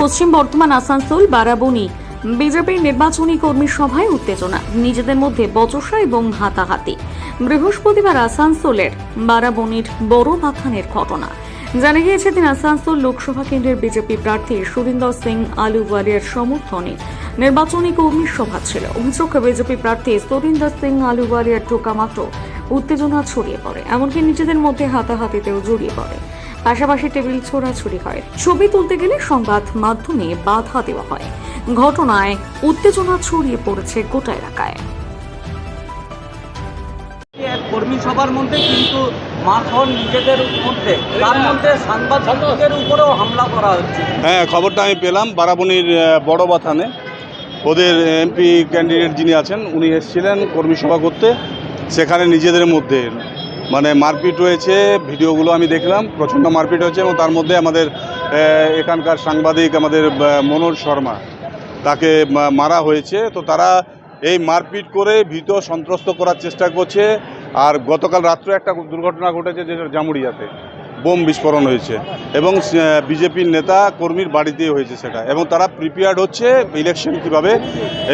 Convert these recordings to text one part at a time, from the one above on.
পশ্চিম বর্ধমান, আসানসোল, বারাবণী। বিজেপির নির্বাচনী কর্মী সভায় উত্তেজনা, নিজেদের মধ্যে বচসা এবং হাতাহাতি। বৃহস্পতিবার আসানসোলের বারাবণীর বড় বাথানের ঘটনা। জানা গিয়েছে দিন আসানসোল লোকসভা কেন্দ্রের বিজেপি প্রার্থী সুরিন্দর সিং আলুওয়ালিয়ার সমর্থনে নির্বাচনী কর্মী সভা ছিল। অভিযোগ বিজেপি প্রার্থী সুরিন্দর সিং আলুওয়ালিয়ার ঢোকামাত্র উত্তেজনা ছড়িয়ে পড়ে এমনকি নিজেদের মধ্যে হাতাহাতিতেও জড়িয়ে পড়ে। পাশাপাশি টেবিল ছোড়াছুড়ি হয়। ছবি তুলতে গেলে সংবাদ মাধ্যমে বাধা দেওয়া হয়। ঘটনায় উত্তেজনা ছড়িয়ে পড়েছে গোটা এলাকায়। এক কর্মী সভার মধ্যে কিন্তু মাখন নিজেদের মধ্যে। তার মধ্যে সাংবাদিকদের উপরেও হামলা করা হচ্ছে। হ্যাঁ খবরটা আমি পেলাম বারাবণীর আহ, বড় বাথানে ওদের এমপি ক্যান্ডিডেট যিনি আছেন, উনি এসেছিলেন কর্মী সভা করতে। সেখানে নিজেদের মধ্যে মানে মারপিট হয়েছে, ভিডিওগুলো আমি দেখলাম, প্রচণ্ড মারপিট হয়েছে এবং তার মধ্যে আমাদের এখানকার সাংবাদিক আমাদের মনোজ শর্মা তাকে মারা হয়েছে। তো তারা এই মারপিট করে ভীত, সন্ত্রস্ত করার চেষ্টা করছে। আর গতকাল রাত্রে একটা দুর্ঘটনা ঘটেছে যেটা জামুড়িয়াতে। বোম বিস্ফোরণ হয়েছে এবং বিজেপির নেতা কর্মীর বাড়িতেই হয়েছে সেটা। এবং তারা প্রিপেয়ার্ড হচ্ছে ইলেকশন কীভাবে,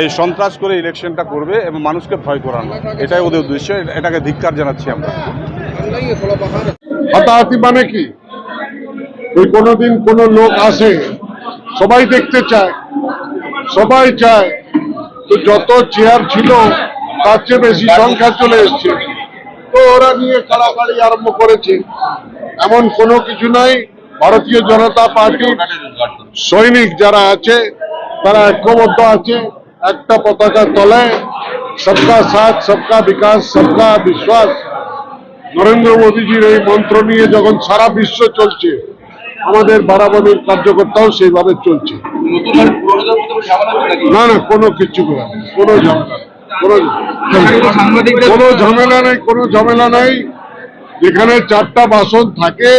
এই সন্ত্রাস করে ইলেকশনটা করবে এবং মানুষকে ভয় করানো। এটাই ওদের উদ্দেশ্য এটাকে ধিক্কার জানাচ্ছি আমরা। হাতাহাতি মানে কি? ওই কোনোদিন কোনো লোক আসে, সবাই দেখতে চায়, সবাই চায় তো যত চেয়ার ছিল, তার চেয়ে বেশি সংখ্যা চলে এসছে। তো ওরা নিয়ে কাড়াকাড়ি আরম্ভ করেছে। এমন কোনো কিছু নাই। ভারতীয় জনতা পার্টির সৈনিক যারা আছে, তারা ঐক্যবদ্ধ আছে, একটা পতাকার তলে, সবকা সাথ, সবকা বিকাশ, সবকা বিশ্বাস। নরেন্দ্র মোদীজির এই মন্ত্র নিয়ে যখন সারা বিশ্ব চলছে, আমাদের বারাবণীর কার্যকর্তাও সেইভাবে চলছে। না না, কোনো কিছু কোনো ঝামেলা কোনো ঝামেলা নেই, কোনো ঝামেলা নেই। যেখানে চারটা বাসন থাকে,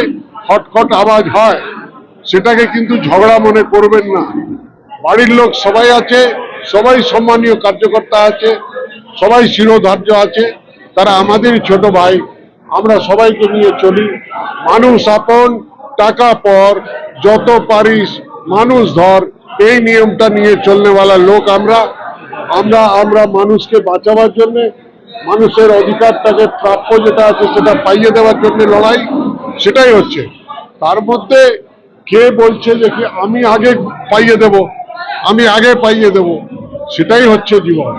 খটখট আওয়াজ হয়। সেটাকে কিন্তু ঝগড়া মনে করবেন না। বাড়ির লোক সবাই আছে, সবাই সম্মানীয় কার্যকর্তা আছে, সবাই শিরোধার্য আছে। তারা আমাদেরই ছোট ভাই, আমরা সবাইকে নিয়ে চলি। মানুষ আপন, টাকা পর, যত পারিস, মানুষ ধর। এই নিয়মটা নিয়ে চলনেওয়ালা লোক আমরা। আমরা আমরা মানুষকে বাঁচাবার জন্য মানুষের অধিকারটাকে প্রাপ্য যেটা আছে সেটা পাইয়ে দেওয়ার জন্য লড়াই সেটাই হচ্ছে। তার মধ্যে কে বলছে যে কি আমি আগে পাইয়ে দেব আমি আগে পাইয়ে দেব সেটাই হচ্ছে জীবন।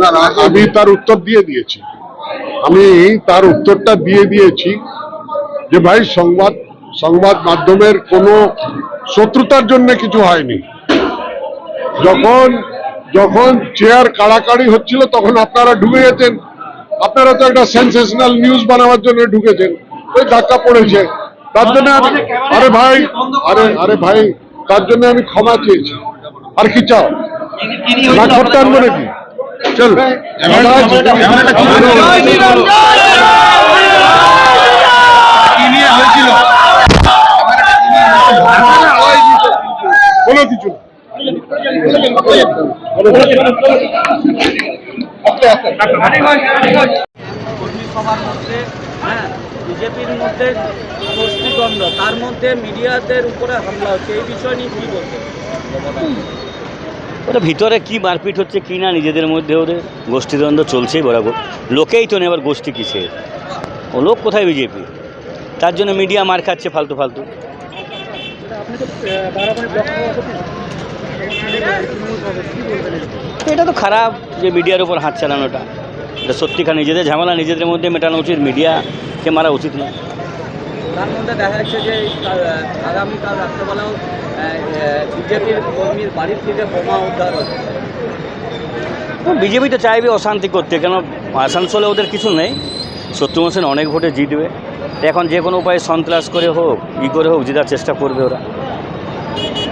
না না আমি তার উত্তর দিয়ে দিয়েছি। আমি তার উত্তরটা দিয়ে দিয়েছি যে ভাই সংবাদ সংবাদ মাধ্যমের কোনো শত্রুতার জন্য কিছু হয়নি। যখন যখন চেয়ার কাড়াকাড়ি হচ্ছিল তখন আপনারা ঢুকে গেছেন আপনারা তো একটা সেন্সেশনাল নিউজ বানাবার জন্য ঢুকেছেন। ওই ধাক্কা পড়েছে। তার জন্য আমি আরে ভাই আরে আরে ভাই তার জন্য আমি ক্ষমা চেয়েছি। আর কি চাও? না করতে আনব নাকি? চল। কোনো কিছু কর্মী সভার মধ্যে হ্যাঁ বিজেপির মধ্যে গোষ্ঠীদ্বন্দ্ব তার মধ্যে মিডিয়াদের উপরে হামলা হচ্ছে এই বিষয় নিয়ে কী ওটা ভিতরে কি মারপিট হচ্ছে কি না নিজেদের মধ্যে ওদের গোষ্ঠীদ্বন্দ্ব চলছেই বরাবর। লোকেই তো নেবার গোষ্ঠী কিসের? ও লোক কোথায় বিজেপি? তার জন্য মিডিয়া মার খাচ্ছে ফালতু ফালতু। এটা তো খারাপ যে মিডিয়ার উপর হাত চালানোটা। এটা সত্যিকার নিজেদের ঝামেলা নিজেদের মধ্যে মেটানো উচিত মিডিয়াকে মারা উচিত না তার মধ্যে দেখা যাচ্ছে যে আগামীকাল রাত্রেবেলাও বিজেপির কর্মীর বাড়ির থেকে বোমা উদ্ধার হচ্ছে বিজেপি তো চাইবে অশান্তি করতে কেন আসানসোলে ওদের কিছু নেই। শত্রু মোসেন অনেক ভোটে জিতবে। এখন যে কোনো উপায়ে সন্ত্রাস করে হোক ই করে হোক জেতার চেষ্টা করবে ওরা। Thank you.